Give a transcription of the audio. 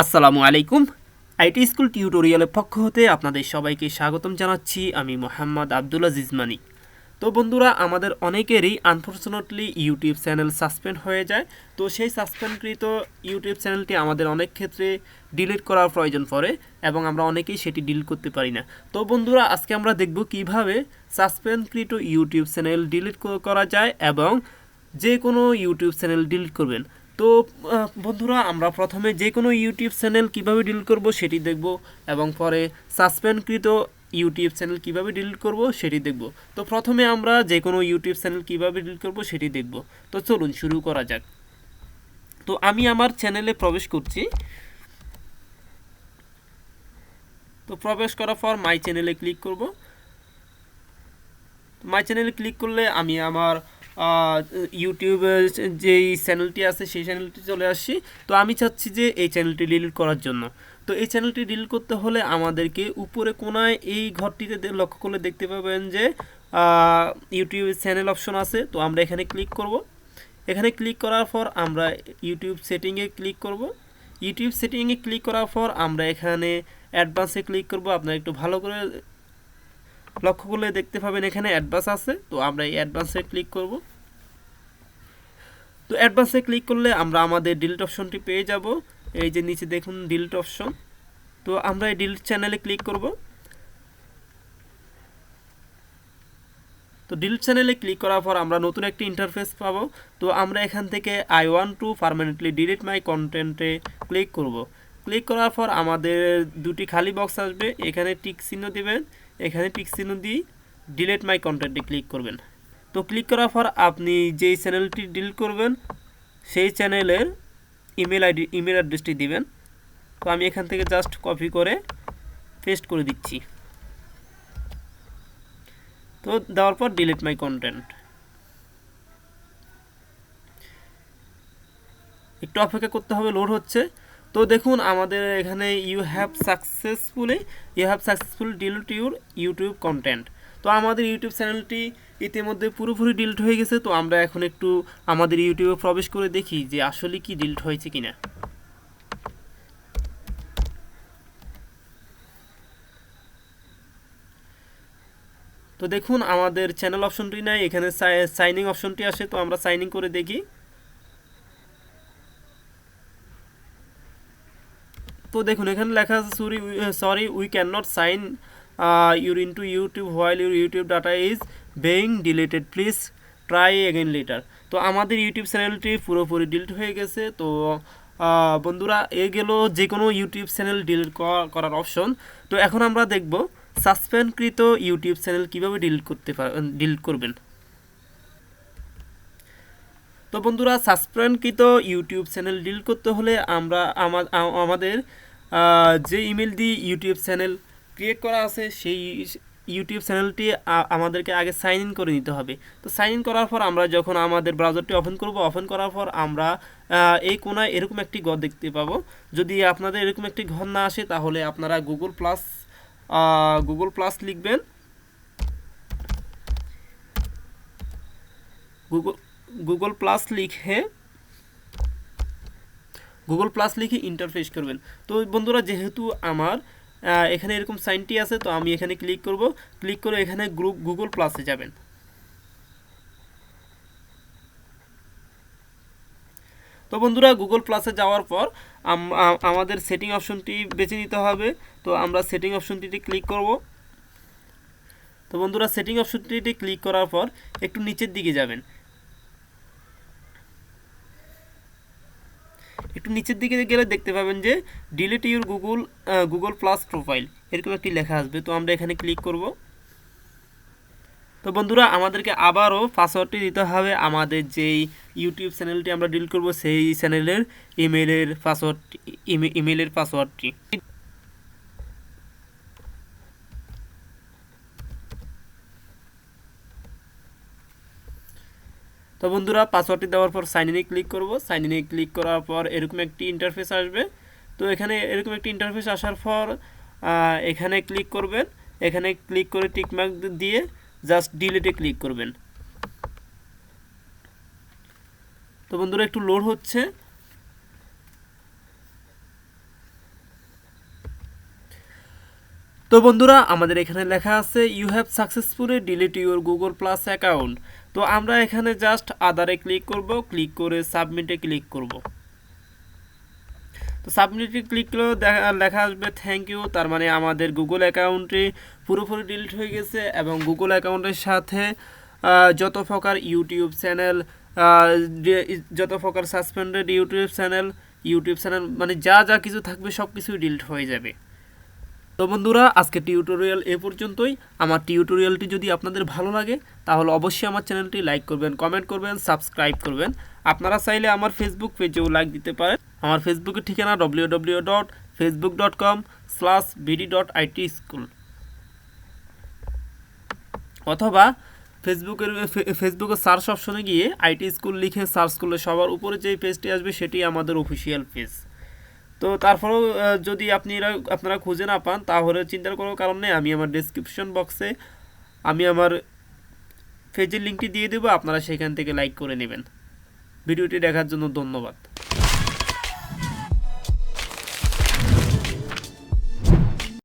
আসসালামু আলাইকুম। IT school টিউটোরিয়ালের পক্ষ হতে আপনাদের সবাইকে স্বাগতম জানাচ্ছি। আমি মোহাম্মদ আব্দুল আজিজ মানিক তো বন্ধুরা, আমাদের অনেকেরই আনফর্চুনেটলি ইউটিউব চ্যানেল সাসপেন্ড হয়ে যায়। তো সেই সাসপেন্ডকৃত ইউটিউব চ্যানেলটি আমাদের অনেক ক্ষেত্রে ডিলিট করার প্রয়োজন পড়ে এবং আমরা অনেকেই সেটি ডিলিট করতে পারি না। তো বন্ধুরা, আজকে আমরা দেখব কীভাবে সাসপেন্ডকৃত ইউটিউব চ্যানেল ডিলিট করা যায় এবং যে কোনো ইউটিউব চ্যানেল ডিলিট করবেন। তো বন্ধুরা, আমরা প্রথমে যে কোনো ইউটিউব চ্যানেল কীভাবে ডিলিট করব সেটি দেখব এবং পরে সাসপেন্ডকৃত ইউটিউব চ্যানেল কীভাবে ডিলিট করব সেটি দেখব। তো প্রথমে আমরা যে কোনো ইউটিউব চ্যানেল কীভাবে ডিলিট করব সেটি দেখব। তো চলুন শুরু করা যাক। তো আমি আমার চ্যানেলে প্রবেশ করছি। তো প্রবেশ করার পর মাই চ্যানেলে ক্লিক করব। মাই চ্যানেলে ক্লিক করলে আমি আমার ইউটিউবে যেই চ্যানেলটি আছে সেই চ্যানেলটি চলে আসছি। তো আমি চাচ্ছি যে এই চ্যানেলটি ডিলিট করার জন্য। তো এই চ্যানেলটি ডিলিট করতে হলে আমাদেরকে উপরে কোনায় এই ঘরটিতে লক্ষ্য করলে দেখতে পাবেন যে ইউটিউব চ্যানেল অপশন আছে। তো আমরা এখানে ক্লিক করব। এখানে ক্লিক করার পর আমরা ইউটিউব সেটিংয়ে ক্লিক করব। ইউটিউব সেটিংয়ে ক্লিক করার পর আমরা এখানে অ্যাডভান্সে ক্লিক করব, আপনারা একটু ভালো করে লক্ষ্য করলে দেখতে পাবেন এখানে অ্যাডভান্স আছে, তো আমরা এই অ্যাডভান্সে ক্লিক করব। তো অ্যাডভান্সে ক্লিক করলে আমরা আমাদের ডিলিট অপশনটি পেয়ে যাব। এই যে নিচে দেখুন ডিলিট অপশন তো আমরা এই ডিলিট চ্যানেলে ক্লিক করব। তো ডিলিট চ্যানেলে ক্লিক করার পর আমরা নতুন একটি ইন্টারফেস পাবো। তো আমরা এখান থেকে I want to permanently delete my কন্টেন্টে ক্লিক করব। ক্লিক করার পর আমাদের দুটি খালি বক্স আসবে। এখানে টিক চিহ্ন দিবেন, এখানে টিক চিহ্ন দিয়ে ডিলিট মাই কন্টেন্টে ক্লিক করবেন। তো ক্লিক করার পর আপনি যেই চ্যানেলটি ডিলিট করবেন, সেই চ্যানেলের ইমেল আইডি ইমেল অ্যাড্রেসটি দিবেন। তো আমি এখান থেকে জাস্ট কপি করে পেস্ট করে দিচ্ছি। তো দেওয়ার পর ডিলিট মাই কন্টেন্ট একটু অপেক্ষা করতে হবে লোড হচ্ছে। তো দেখুন, আমাদের এখানে you have successfully you have successful delete your YouTube content তো আমাদের ইউটিউব চ্যানেলটি ইতিমধ্যে পুরোপুরি ডিলিট হয়ে গেছে। তো আমরা এখন একটু আমাদের ইউটিউবে প্রবেশ করে দেখি যে আসলে কি ডিলিট হয়েছে কিনা। তো দেখুন, আমাদের চ্যানেল অপশনটি নাই, এখানে সাইনিং অপশনটি আসে। তো আমরা সাইনিং করে দেখি। তো দেখুন, এখানে লেখা আছে sorry sorry we can not sign your into YouTube while your YouTube data is being deleted please try again later তো আমাদের ইউটিউব চ্যানেলটি পুরোপুরি ডিলিট হয়ে গেছে। তো বন্ধুরা, এ গেল যে কোনো ইউটিউব চ্যানেল ডিলিট করার অপশন তো এখন আমরা দেখব সাসপেন্ডকৃত ইউটিউব চ্যানেল কীভাবে ডিলিট করতে ডিলিট করবেন। তো বন্ধুরা সাসপেন্ডকৃত ইউটিউব চ্যানেল ডিলিট করতে হলে আমরা আমাদের যে ইমেল দিয়ে ইউটিউব চ্যানেল ক্রিয়েট করা আছে, সেই ইউটিউব চ্যানেলটি আমাদেরকে আগে সাইন ইন করে নিতে হবে। তো সাইন ইন করার পর আমরা যখন আমাদের ব্রাউজারটি ওপেন করব ওপেন করার পর আমরা এই কোনায় এরকম একটি ঘর দেখতে পাবো। যদি আপনাদের এরকম একটি ঘর না আসে, তাহলে আপনারা গুগল প্লাস গুগল প্লাস লিখবেন। গুগল গুগল প্লাস লিখে গুগল প্লাস লিখে ইন্টারফেস করবেন। তো বন্ধুরা, যেহেতু আমার এখানে এরকম সাইনটি আছে, তো আমি এখানে ক্লিক করব। ক্লিক করে এখানে গ্রুপ গুগল প্লাসে যাবেন। তো বন্ধুরা গুগল প্লাসে যাওয়ার পর আমাদের সেটিং অপশনটি বেছে নিতে হবে। তো আমরা সেটিং অপশনটিতে ক্লিক করব। তো বন্ধুরা সেটিং অপশনটিতে ক্লিক করার পর একটু নিচের দিকে যাবেন। একটু নিচের দিকে গেলে দেখতে পাবেন যে delete your Google Google plus profile এরকম একটি লেখা আসবে। তো আমরা এখানে ক্লিক করব। তো বন্ধুরা, আমাদেরকে আবারও পাসওয়ার্ডটি দিতে হবে। আমাদের যেই ইউটিউব চ্যানেলটি আমরা ডিলিট করব, সেই চ্যানেলের ইমেলের পাসওয়ার্ডটি ইমেলের পাসওয়ার্ডটি তো বন্ধুরা পাসওয়ার্ডটি দেওয়ার পর সাইন ইনে ক্লিক করব। সাইন ইনে ক্লিক করার পর এরকম একটি ইন্টারফেস আসবে। তো এখানে এরকম একটি ইন্টারফেস আসার পর এখানে ক্লিক করবেন। এখানে ক্লিক করে টিকমার্ক দিয়ে জাস্ট ডিলিটে ক্লিক করবেন। তো বন্ধুরা, একটু লোড হচ্ছে। তো বন্ধুরা, আমাদের এখানে লেখা আছে you have successfully delete your Google plus account তো আমরা এখানে জাস্ট আদারে ক্লিক করব ক্লিক করে সাবমিটে ক্লিক করব। তো সাবমিটে ক্লিক করলেও দেখা, লেখা আসবে থ্যাংক ইউ তার মানে আমাদের গুগল অ্যাকাউন্টটি পুরোপুরি ডিলিট হয়ে গেছে এবং গুগল অ্যাকাউন্টের সাথে যত প্রকার ইউটিউব চ্যানেল যত প্রকার suspended YouTube channel YouTube channel মানে যা যা কিছু থাকবে সব কিছুই ডিলিট হয়ে যাবে। তো বন্ধুরা আজকে টিউটোরিয়াল এ পর্যন্তই। আমার টিউটোরিয়ালটি যদি আপনাদের ভালো লাগে, তাহলে অবশ্যই আমার চ্যানেলটি লাইক করবেন কমেন্ট করবেন সাবস্ক্রাইব করবেন। আপনারা চাইলে আমার ফেসবুক পেজেও লাইক দিতে পারেন। আমার ফেসবুকের ঠিকানা W W dot Facebook dot com slash BD dot IT school অথবা ফেসবুকের ফে- ফেসবুকের সার্চ অপশনে গিয়ে আইটি স্কুল লিখে সার্চ করলে সবার উপরে যে পেজটি আসবে, সেটি আমাদের অফিসিয়াল পেজ তো তারপরেও যদি আপনি এরা- আপনারা খুঁজে না পান, তাহলে চিন্তার কোনো কারণ নেই। আমি আমার ডিসক্রিপশন বক্সে আমি আমার পেজের লিঙ্কটি দিয়ে দেবো, আপনারা সেখান থেকে লাইক করে নেবেন। ভিডিওটি দেখার জন্য ধন্যবাদ।